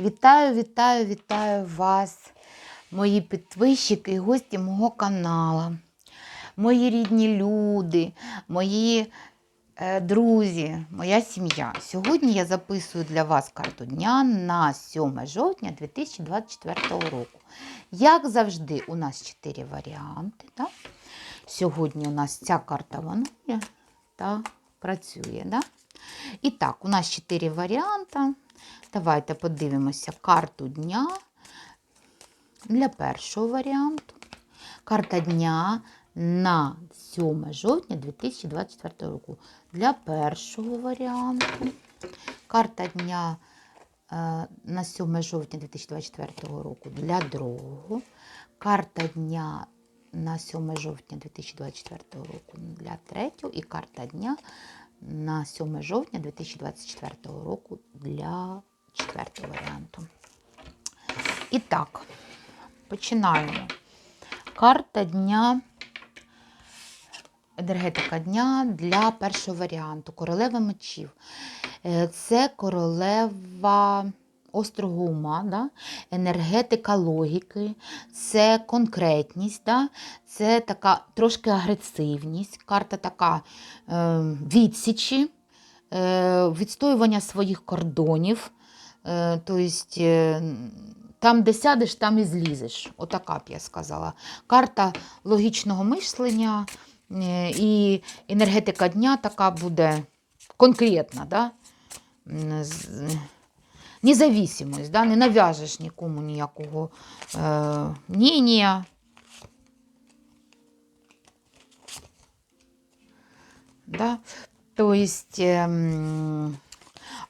Вітаю, вітаю, вітаю вас, мої підписчики і гості мого каналу, мої рідні люди, мої е, друзі, моя сім'я. Сьогодні я записую для вас карту дня на 7 жовтня 2024 року. Як завжди, у нас 4 варіанти. Да? Сьогодні у нас ця карта ванує та працює. Да? І так, у нас 4 варіанти. Давайте подивимося карту дня для першого варіанту. Карта дня на 7 жовтня 2024 року. Для першого варіанту. Карта дня е, на 7 жовтня 2024 року для другого. Карта дня на 7 жовтня 2024 року для третього. І карта дня на 7 жовтня 2024 року для четвертого варіанту. І так, починаємо. Карта дня, енергетика дня для першого варіанту. Королева мечів. Е, Це королева острого ума, да? енергетика логіки, це конкретність, да? це така трошки агресивність, карта така е, відсічі, е, відстоювання своїх кордонів. Тобто, там, де сядеш, там і злізеш. Отака б я сказала. Карта логічного мислення е, і енергетика дня така буде конкретна. Да? Независимость, да? не нав'яжеш нікому ніякого е, мнення. Да? То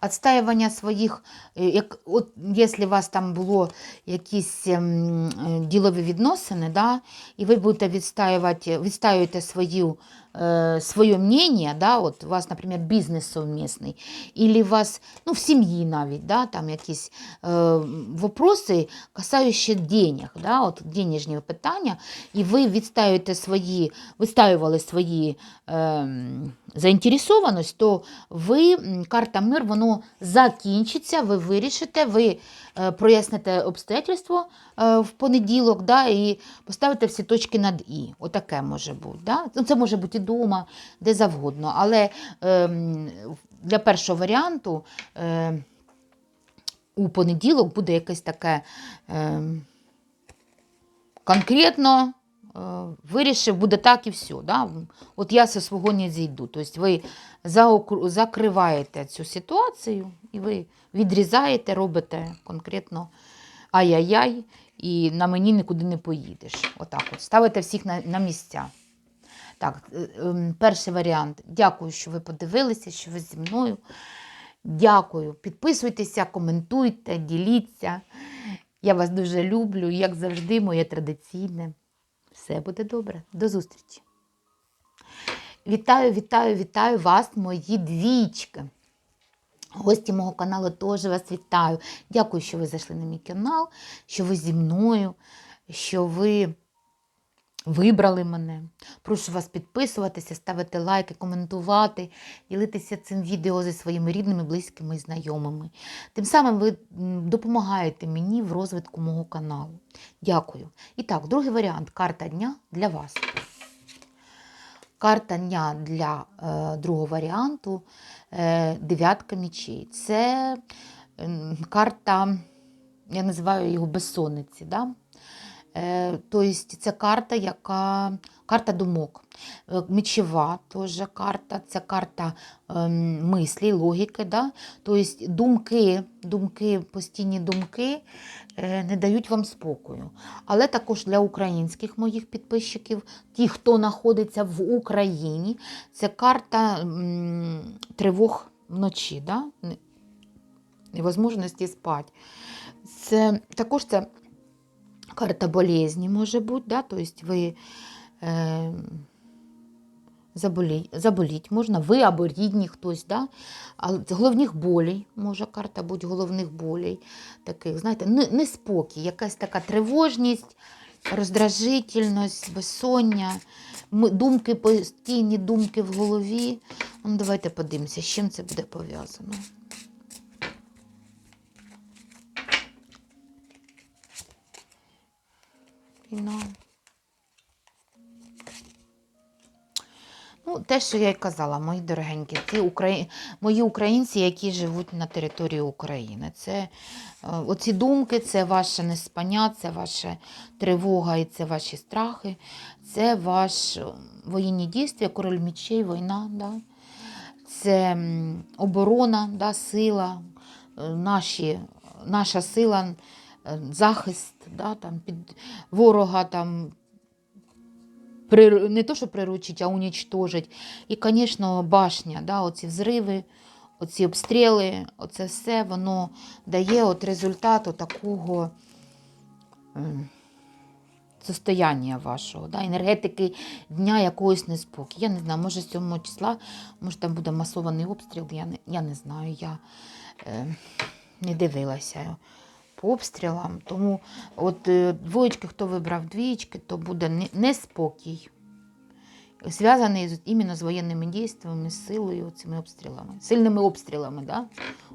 ем, своїх, е, як, от, якщо у вас там було якісь ем, е, ділові відносини, да, і ви будете відстаювати, відстаюєте свою, е, своє мнение, да, от у вас, наприклад, бізнес совмісний, і у вас, ну, в сім'ї навіть, да, там якісь е, вопроси, касаючі денег, да, от денежні питання, і ви відстаюєте свої, відстаювали свої ем, заінтересованість, то ви, карта мир, воно закінчиться, ви вирішите, ви е, проясните обстоятельство е, в понеділок да, і поставите всі точки над І. Отаке може бути. Да? Ну, Це може бути вдома, де завгодно. Але ем, для першого варіанту е, у понеділок буде якесь таке ем, конкретно е, вирішив, буде так і все. Да? От я зі свого не зійду. Тобто ви закриваєте цю ситуацію і ви відрізаєте, робите конкретно ай-яй-яй, і на мені нікуди не поїдеш. Отак от. Ставите всіх на, на місця. Так, е, ем, перший варіант. Дякую, що ви подивилися, що ви зі мною. Дякую. Підписуйтеся, коментуйте, діліться. Я вас дуже люблю. Як завжди, моє традиційне. Все буде добре. До зустрічі. Вітаю, вітаю, вітаю вас, мої двічки. Гості мого каналу теж вас вітаю. Дякую, що ви зайшли на мій канал, що ви зі мною, що ви вибрали мене. Прошу вас підписуватися, ставити лайки, коментувати, ділитися цим відео зі своїми рідними, близькими і знайомими. Тим самим ви допомагаєте мені в розвитку мого каналу. Дякую. І так, другий варіант карта дня для вас. Карта дня для е, другого варіанту е, дев'ятка мічей. Це ем, карта, я називаю його безсонниці. Да? Е, тобто це карта, яка карта думок. Е, Мечева теж карта, це карта ем, мислі, логіки. Да? Тобто думки, думки, постійні думки е, не дають вам спокою. Але також для українських моїх підписчиків, ті, хто знаходиться в Україні, це карта тривог вночі, да? Невозможності спати. Це також це карта болезні може бути, да? тобто ви е, заболіть, заболіть можна, ви або рідні хтось, да? але головних болей, може карта бути головних болей, таких, знаєте, неспокій, якась така тривожність, роздражительність, безсоння, думки, постійні думки в голові. Ну, давайте подивимося, з чим це буде пов'язано. Війна. Ну, те, що я й казала, мої дорогенькі, ці украї... мої українці, які живуть на території України. Це е, оці думки, це ваше неспання, це ваша тривога і це ваші страхи, це ваш е, воєнні дійства, король мечей, війна. Да? Це оборона, да, сила, е, наші, наша сила, захист да, там, під ворога там, при, не то, що приручить, а унічтожить. І, звісно, башня, да, оці взриви, оці обстріли, оце все воно дає от результат такого ем, состояння вашого, да, енергетики дня якогось неспокій. Я не знаю, може 7 числа, може там буде масований обстріл, я не, я не знаю, я е, не дивилася по обстрілам. Тому от е, двоєчки, хто вибрав двічки, то буде неспокій. Зв'язаний іменно з воєнними дійствами, з силою, цими обстрілами, сильними обстрілами, да?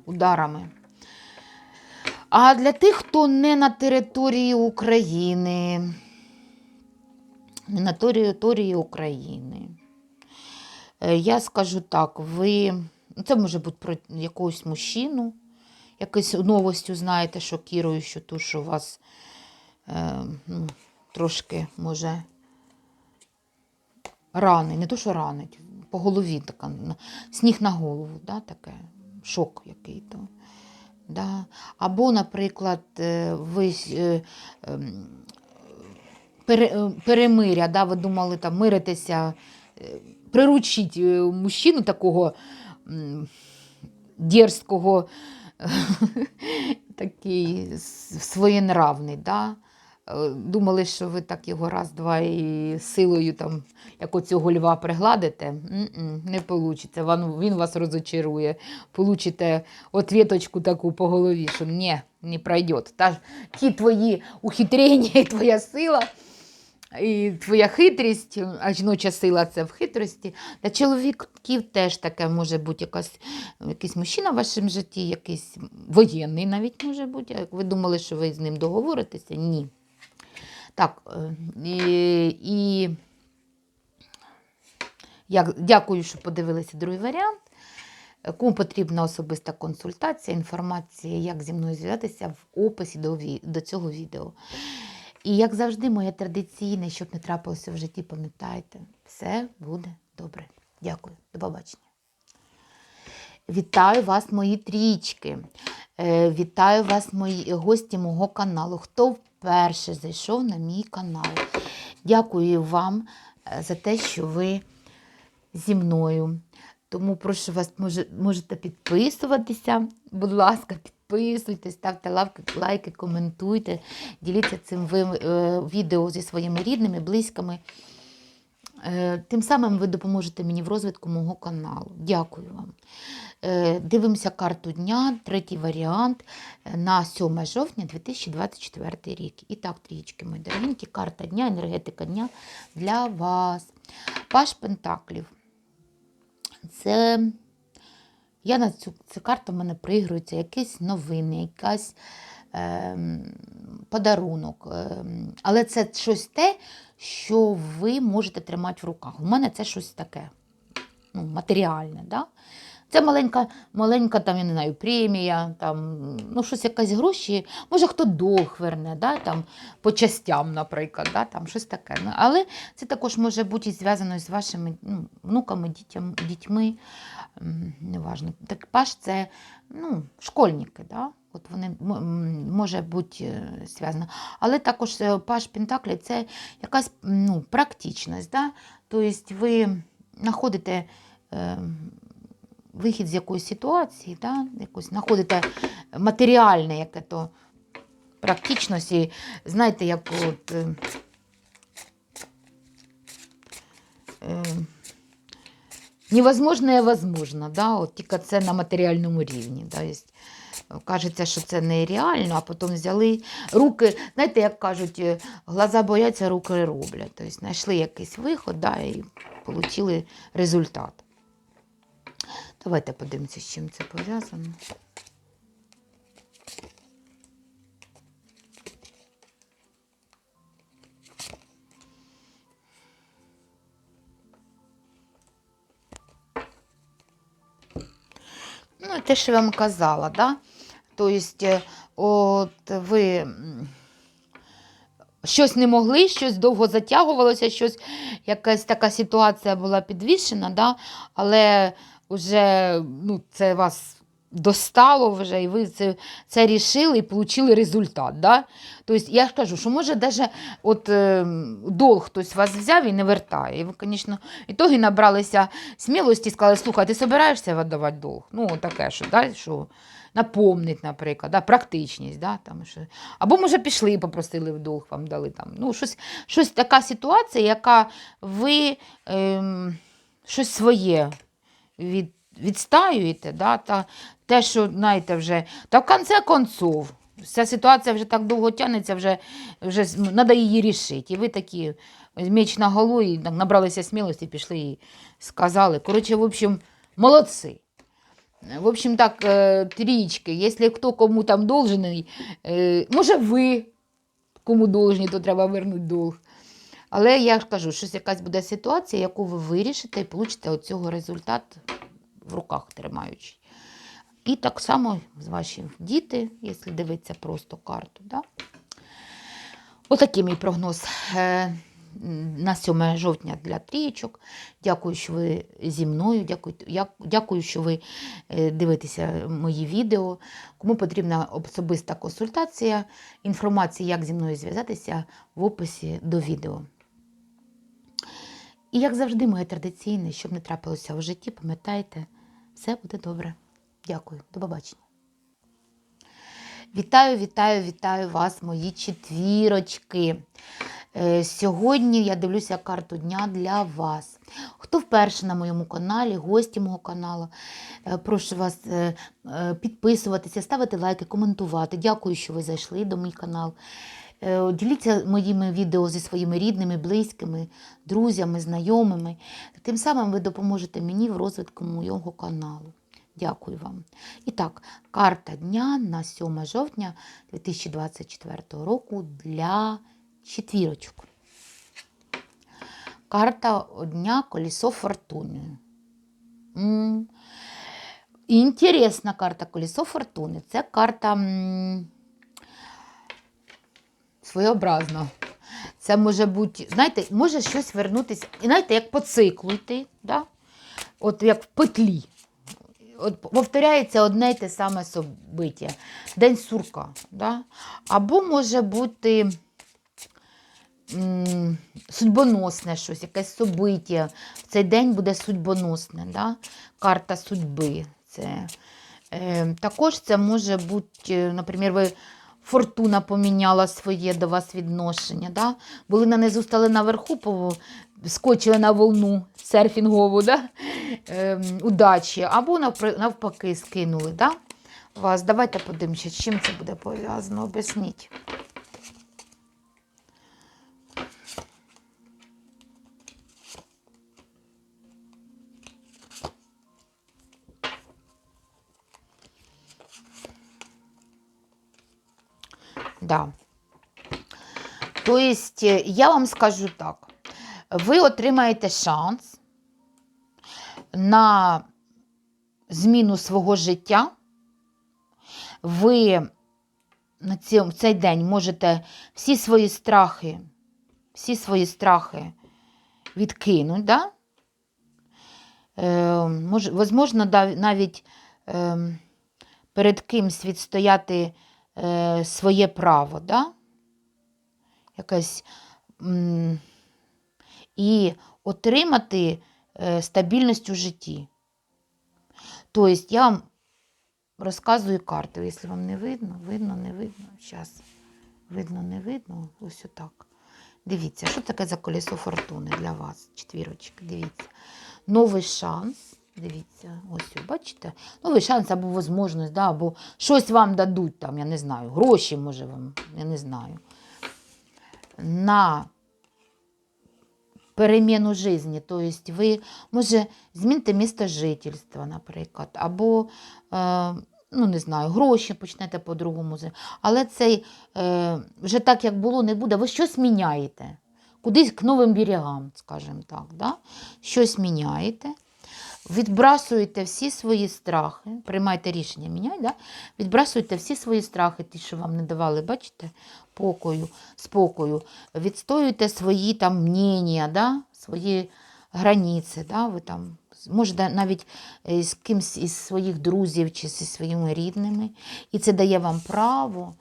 ударами. А для тих, хто не на території України, не на території України, е, я скажу так, ви, це може бути про якогось мужчину, якусь новостю знаєте, шокіруючу, ту, що вас е, ну, трошки може рани, не то, що ранить, по голові така, сніг на голову, да, таке, шок який-то. Да. Або, наприклад, е, ви е, ем, е, перемиря, да, ви думали там миритися, приручіть мужчину такого дерзкого, такий своєнравний. Да? Е, Думали, що ви так його раз-два і силою, там, як оцього льва пригладите, М-м, не вийде. Він вас розочарує. Получите ответочку таку по голові, що ні, не пройде. Та, ті твої ухитрення і твоя сила, і твоя хитрість, а жіноча сила це в хитрості. Для чоловіків теж таке може бути якась, якийсь мужчина в вашому житті, якийсь воєнний навіть може бути. Як ви думали, що ви з ним договоритеся? Ні. Так, е, і, і я дякую, що подивилися другий варіант. Кому потрібна особиста консультація, інформація, як зі мною зв'язатися в описі до, до цього відео. І як завжди, моє традиційне, щоб не трапилося в житті, пам'ятайте, все буде добре. Дякую, до побачення. Вітаю вас, мої трічки. Е, Вітаю вас, мої гості мого каналу. Хто вперше зайшов на мій канал. Дякую вам е, за те, що ви зі мною. Тому прошу вас, можете підписуватися. Будь ласка, підписуйтесь, ставте лайки, лайки, коментуйте, діліться цим е, відео зі своїми рідними, близькими. Е, Тим самим ви допоможете мені в розвитку мого каналу. Дякую вам. Е, Дивимося карту дня, третій варіант на 7 жовтня 2024 рік. І так, трієчки, мої дорогенькі, карта дня, енергетика дня для вас. Паш Пентаклів. Це я на цю, цю карту в мене приігруються якісь новини, якась ем, подарунок. Ем, але це щось те, що ви можете тримати в руках. У мене це щось таке ну, матеріальне. Да? Це маленька, маленька там, я не знаю, премія, там, ну, щось якась гроші, може хто долг верне, да? там, по частям, наприклад, да? там, щось таке. Ну, але це також може бути зв'язано з вашими ну, внуками, дітям, дітьми. Неважно. Так паш це ну, школьники, да? От вони може бути е, зв'язано. Але також е, паш Пентаклі це якась ну, практичність. Да? Тобто ви знаходите е, вихід з якоїсь ситуації, да? якось знаходите матеріальне яке то практичність. І знаєте, як от. е, е, Невозможне возможно, да? От тільки це на матеріальному рівні. Да? Кажеться, що це нереально, а потім взяли руки, знаєте, як кажуть, е, глаза бояться, руки роблять. Тобто знайшли якийсь виход да, і отримали результат. Давайте подивимося, з чим це пов'язано. Ну, те, що я вам казала, да? Тобто, е, от ви щось не могли, щось довго затягувалося, щось якась така ситуація була підвішена, да? але вже ну, це вас достало вже, і ви це, це рішили і отримали результат. Да? Тобто, я ж кажу, що може навіть от, е, долг хтось вас взяв і не вертає. І ви, звісно, ітоги набралися смілості і сказали, слухай, ти збираєшся віддавати долг? Ну, таке, що, да, що напомнить, наприклад, да, практичність. Да, там, що. Або, може, пішли і попросили в долг, вам дали там. Ну, щось, щось така ситуація, яка ви ем, щось своє від, відстаюєте, да, та, те, що, знаєте, вже, та в кінці концов, ця ситуація вже так довго тягнеться, вже, вже треба її рішити. І ви такі меч на голову, і набралися смілості, пішли і сказали. Коротше, в общем, молодці. В общем, так, э, трічки, якщо хто кому там должний, е, може ви кому должні, то треба вернути долг. Але я ж кажу, щось якась буде ситуація, яку ви вирішите і получите від цього результат в руках тримаючи. І так само з ваші діти, якщо дивитися просто карту. Да? Отакий мій прогноз е, на 7 жовтня для трієчок. Дякую, що ви зі мною. Дякую, дякую, що ви е, дивитеся мої відео. Кому потрібна особиста консультація, інформація, як зі мною зв'язатися, в описі до відео. І як завжди, моє традиційне, щоб не трапилося в житті, пам'ятайте, все буде добре. Дякую, до побачення. Вітаю, вітаю, вітаю вас, мої четвірочки. Е, Сьогодні я дивлюся карту дня для вас. Хто вперше на моєму каналі, гості мого каналу, е, прошу вас е, підписуватися, ставити лайки, коментувати. Дякую, що ви зайшли до мій канал. Е, Діліться моїми відео зі своїми рідними, близькими, друзями, знайомими. Тим самим ви допоможете мені в розвитку моєго каналу. Дякую вам. І так, карта дня на 7 жовтня 2024 року для четвірочок. Карта дня колесо фортуни. М. Інтересна карта колесо фортуни. Це карта м, своєобразна. Це може бути, знаєте, може щось вернутися, і знаєте, як по циклу йти, да? от як в петлі. От повторяється одне й те саме собиття. День сурка. Да? Або може бути м, судьбоносне щось, якесь собиття. В цей день буде судьбоносне. Да? Карта судьби. Це, е, також це може бути, наприклад, ви. Фортуна поміняла своє до вас відношення. Да? Були нанизу, стали наверху, скочили на волну серфінгову да? Е, удачі, або навпаки скинули. Да? Вас. Давайте подивимося, чим це буде пов'язано. Об'ясніть. Тобто, е, я вам скажу так: ви отримаєте шанс на зміну свого життя. Ви на ці- в цей день можете всі свої страхи, всі свої страхи відкинути, да? Е, мож, возможно, навіть е, перед кимсь відстояти е, своє право, да? Якась, і отримати е, стабільність у житті. Тобто я вам розказую карту, якщо вам не видно, видно, не видно. Зараз видно, не видно. Ось отак. Дивіться, що таке за колесо фортуни для вас, четвірочки, дивіться. Новий шанс. Дивіться, ось, бачите? Новий шанс або можливість, да, або щось вам дадуть, там, я не знаю, гроші, може вам, я не знаю. На переміну житті. Тобто ви, може, зміните місто жительства, наприклад, або, е, ну, не знаю, гроші почнете по-другому. Але це е, вже так, як було, не буде. Ви щось міняєте. Кудись к новим берегам, скажімо так. Да? Щось міняєте. Відбрасуєте всі свої страхи, приймайте рішення, міняй, да? відбрасуєте всі свої страхи, ті, що вам не давали, бачите, покою, спокою, відстоюєте свої там мнення, да? свої границі, да? ви там, може навіть е, з кимсь із своїх друзів чи зі своїми рідними. І це дає вам право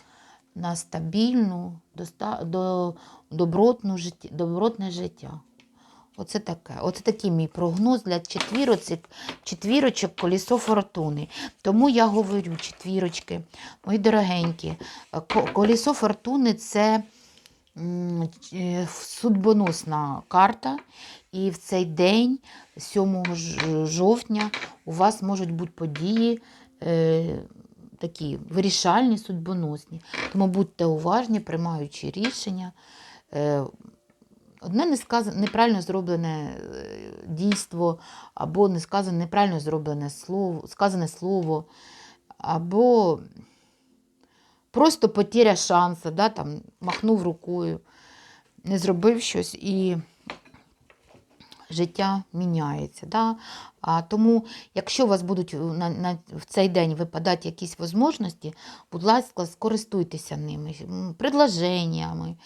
на стабільну, доста- до, добротну житті, добротне життя. Оце таке. Оце такий мій прогноз для четвірочок, четвірочок колісо фортуни. Тому я говорю, четвірочки, мої дорогенькі, е, ко- колесо фортуни це е, судьбоносна карта. І в цей день, 7 жовтня, у вас можуть бути події е, такі вирішальні, судьбоносні. Тому будьте уважні, приймаючи рішення. Одне несказ... неправильно зроблене е, дійство, або не неправильно зроблене слово, сказане слово, або просто потеря шансу, да, там, махнув рукою, не зробив щось. І життя міняється. Да? А тому, якщо у вас будуть на, на, в цей день випадати якісь можливості, будь ласка, скористуйтеся ними, предложеннями,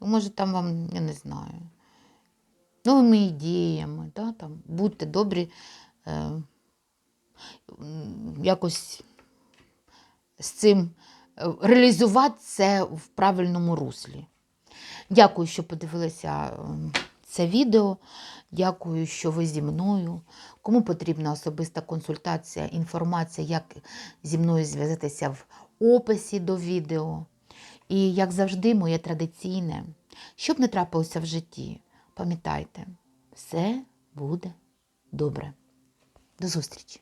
може там вам, я не знаю, новими ідеями, да? там, будьте добрі, е, якось з цим е, реалізувати це в правильному руслі. Дякую, що подивилися ем, це відео. Дякую, що ви зі мною. Кому потрібна особиста консультація, інформація, як зі мною зв'язатися в описі до відео. І, як завжди, моє традиційне, щоб не трапилося в житті, пам'ятайте, все буде добре. До зустрічі!